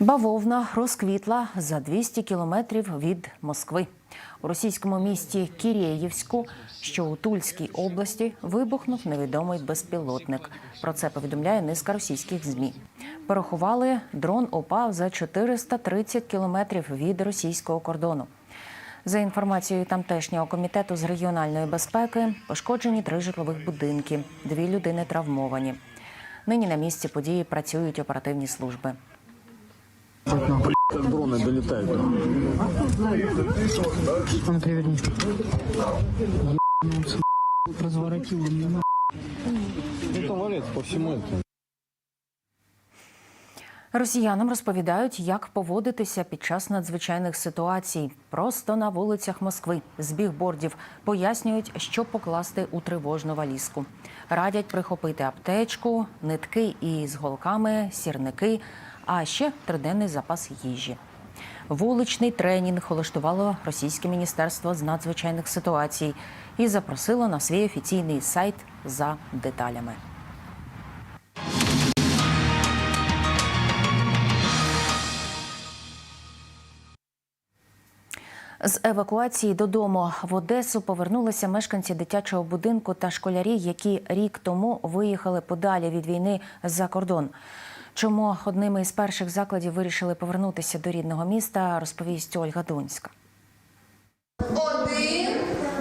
Бавовна розквітла за 200 кілометрів від Москви. У російському місті Кірєєвську, що у Тульській області, вибухнув невідомий безпілотник. Про це повідомляє низка російських змі. Порахували, дрон упав за 430 кілометрів від російського кордону. За інформацією тамтешнього комітету з регіональної безпеки, пошкоджені три житлових будинки, дві людини травмовані. Нині на місці події працюють оперативні служби. Как дроны долетают. Он переверни. Разворотил меня. Это валяется по всему этому. Росіянам розповідають, як поводитися під час надзвичайних ситуацій. Просто на вулицях Москви з бігбордів пояснюють, що покласти у тривожну валізку. Радять прихопити аптечку, нитки із голками, сірники, а ще триденний запас їжі. Вуличний тренінг влаштувало російське міністерство з надзвичайних ситуацій і запросило на свій офіційний сайт за деталями. З евакуації додому в Одесу повернулися мешканці дитячого будинку та школярі, які рік тому виїхали подалі від війни за кордон. Чому одними із перших закладів вирішили повернутися до рідного міста, розповість Ольга Дунська. Один,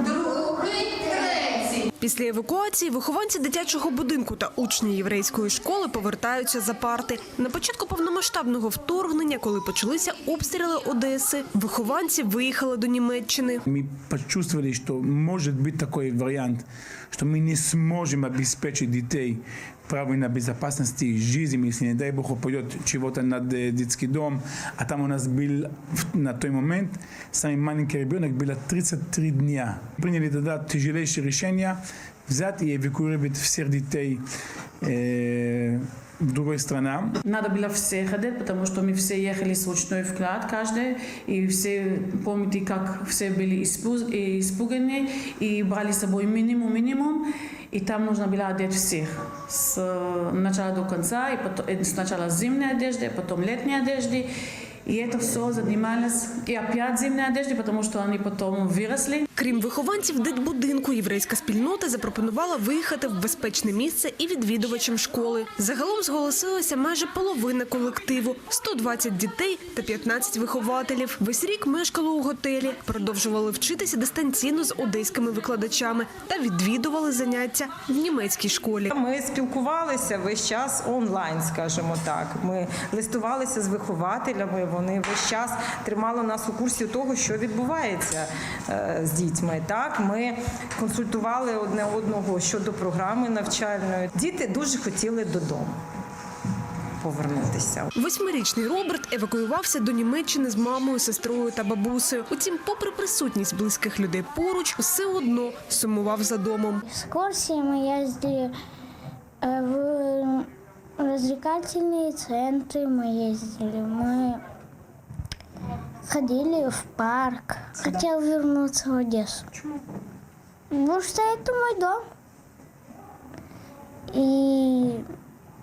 другий, третій. Після евакуації вихованці дитячого будинку та учні єврейської школи повертаються за парти. На початку повномасштабного вторгнення, коли почалися обстріли Одеси, вихованці виїхали до Німеччини. Мы почувствовали, что может быть такой вариант, что мы не сможем обеспечить детей правом на безопасность и жизнь, если, не дай Бог, упадет чего-то над э, детский дом. А там у нас был на той момент самый маленький ребенок, было 33 дня. Приняли тогда тяжелейшее решение взять и эвакуировать всех детей э, в другую страну. Надо было все ходить, потому что мы все ехали с ручной вклад каждый, и все помните, как все были испу- и испуганы, и брали с собой минимум-минимум, и там нужно было одеть всех с э, начала до конца, и потом, э, сначала зимней одежды, а потом летней одежды, и это все занималось, и опять зимней одежды, потому что они потом выросли. Крім вихованців дитбудинку, єврейська спільнота запропонувала виїхати в безпечне місце і відвідувачам школи. Загалом зголосилася майже половина колективу – 120 дітей та 15 вихователів. Весь рік мешкали у готелі, продовжували вчитися дистанційно з одеськими викладачами та відвідували заняття в німецькій школі. Ми спілкувалися весь час онлайн, скажімо так. Ми листувалися з вихователями. Вони весь час тримали нас у курсі того, що відбувається е, з дітьми Так, ми консультували одне одного щодо програми навчальної. Діти дуже хотіли додому повернутися. Восьмирічний Роберт евакуювався до Німеччини з мамою, сестрою та бабусею. Утім, попри присутність близьких людей поруч, все одно сумував за домом. экскурсии мы ездили э, в развлекательные центры, мы ездили, мы ходили в парк. Хотел вернуться в Одессу. Потому что это мой дом. И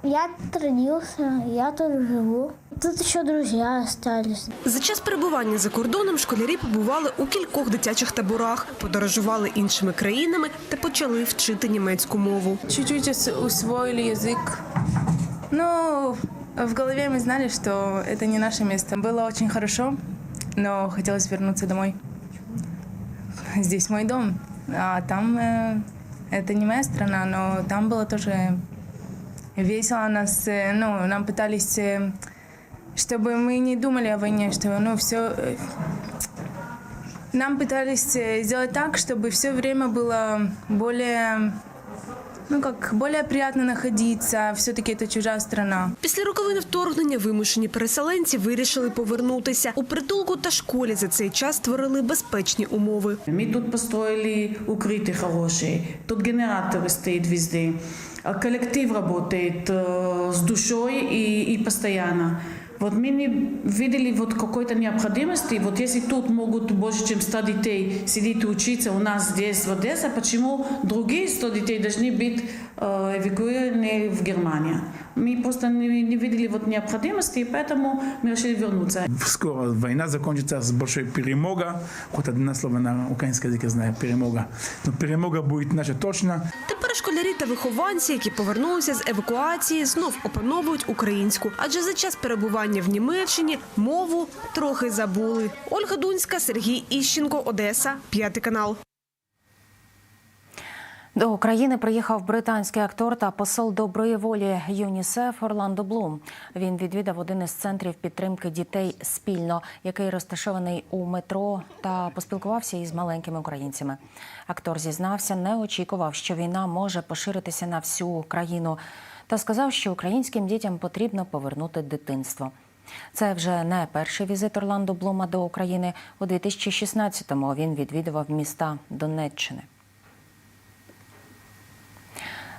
я тут родился, я тут живу. Тут еще друзья остались. За час перебування за кордоном школярі побували у кількох дитячих таборах, подорожували іншими країнами та почали вчити німецьку мову. чуть-чуть ус- усвоили язык. Но в голове мы знали, что это не наше место. Было очень хорошо, Но хотелось вернуться домой. Здесь мой дом, а там э, это не моя страна, но там было тоже весело. Нас, э, ну, нам пытались, э, чтобы мы не думали о войне, что ну все нам пытались э, сделать так, чтобы все время было более ну как более приятно находиться. Все-таки это чужая страна. Після роковини вторгнення вимушені переселенці вирішили повернутися. У притулку та школі за цей час створили безпечні умови. Мы тут построили укрытие хорошие, тут генераторы стоят везде, а коллектив работает э, с душой и, и постоянно. Вот мы не видели вот какой-то необходимости, вот если тут могут больше, чем 100 детей сидеть и учиться у нас здесь, в Одессе, почему другие 100 детей должны быть э, эвакуированы в Германию? Мы просто не, не видели вот необходимости, и поэтому мы решили вернуться. Скоро война закончится с большой перемога. Вот одно слово на украинском языке знаю, перемога. Но перемога будет наша точно. Тепер школярі та вихованці, які повернулися з евакуації, знов опановують українську, адже за час перебування в Німеччині мову трохи забули. Ольга Дунська, Сергій Іщенко, Одеса, п'ятий канал. До України приїхав британський актор та посол доброї волі ЮНІСЕФ Орландо Блум. Він відвідав один із центрів підтримки дітей спільно, який розташований у метро, та поспілкувався із маленькими українцями. Актор зізнався, не очікував, що війна може поширитися на всю країну, та сказав, що українським дітям потрібно повернути дитинство. Це вже не перший візит Орландо Блума до України. У 2016-му він відвідував міста Донеччини.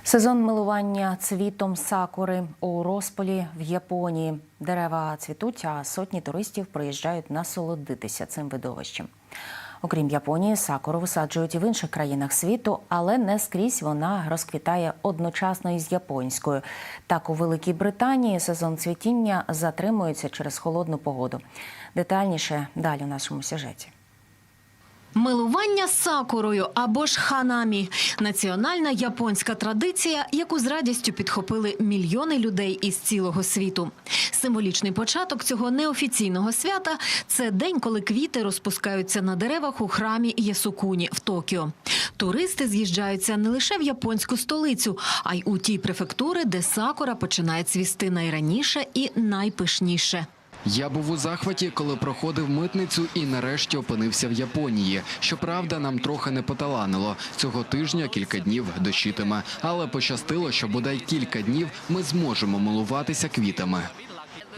Сезон милування цвітом сакури у розпалі в Японії. Дерева цвітуть, а сотні туристів приїжджають насолодитися цим видовищем. Окрім Японії, сакуру висаджують і в інших країнах світу, але не скрізь вона розквітає одночасно із японською. Так, у Великій Британії сезон цвітіння затримується через холодну погоду. Детальніше далі у нашому сюжеті. Милування сакурою або ж ханамі – національна японська традиція, яку з радістю підхопили мільйони людей із цілого світу. Символічний початок цього неофіційного свята – це день, коли квіти розпускаються на деревах у храмі Єсукуні в Токіо. Туристи з'їжджаються не лише в японську столицю, а й у ті префектури, де сакура починає цвісти найраніше і найпишніше. Я був у захваті, коли проходив митницю і нарешті опинився в Японії. Щоправда, нам трохи не поталанило. Цього тижня кілька днів дощитиме, але пощастило, що бодай кілька днів ми зможемо милуватися квітами.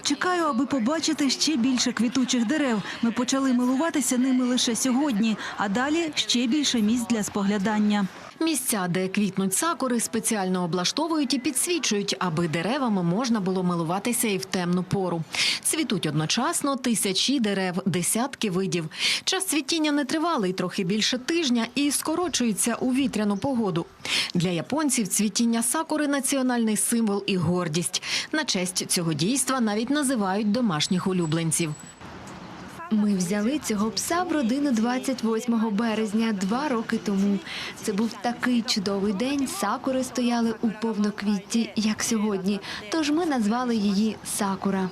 Чекаю, аби побачити ще більше квітучих дерев. Ми почали милуватися ними лише сьогодні, а далі ще більше місць для споглядання. Місця, де квітнуть сакури, спеціально облаштовують і підсвічують, аби деревами можна було милуватися і в темну пору. Цвітуть одночасно тисячі дерев, десятки видів. Час цвітіння не тривалий, трохи більше тижня і скорочується у вітряну погоду. Для японців цвітіння сакури – національний символ і гордість. На честь цього дійства навіть називають домашніх улюбленців. Ми взяли цього пса в родину 28 березня, два роки тому. Це був такий чудовий день. Сакури стояли у повноквітті, як сьогодні. Тож ми назвали її Сакура.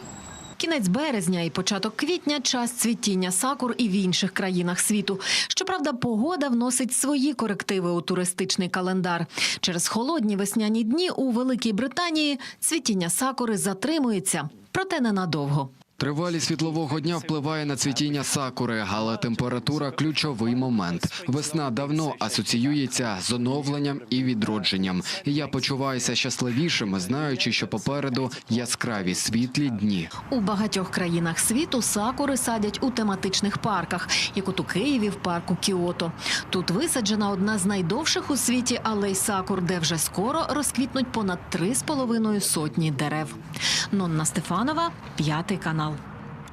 Кінець березня і початок квітня – час цвітіння сакур і в інших країнах світу. Щоправда, погода вносить свої корективи у туристичний календар. Через холодні весняні дні у Великій Британії цвітіння сакури затримується, проте ненадовго. Тривалість світлового дня впливає на цвітіння сакури, але температура ключовий момент. Весна давно асоціюється з оновленням і відродженням. І я почуваюся щасливішим, знаючи, що попереду яскраві світлі дні. У багатьох країнах світу сакури садять у тематичних парках, як от у Києві в парку Кіото. Тут висаджена одна з найдовших у світі алей сакур, де вже скоро розквітнуть понад три з половиною сотні дерев. Нонна Стефанова, п'ятий канал.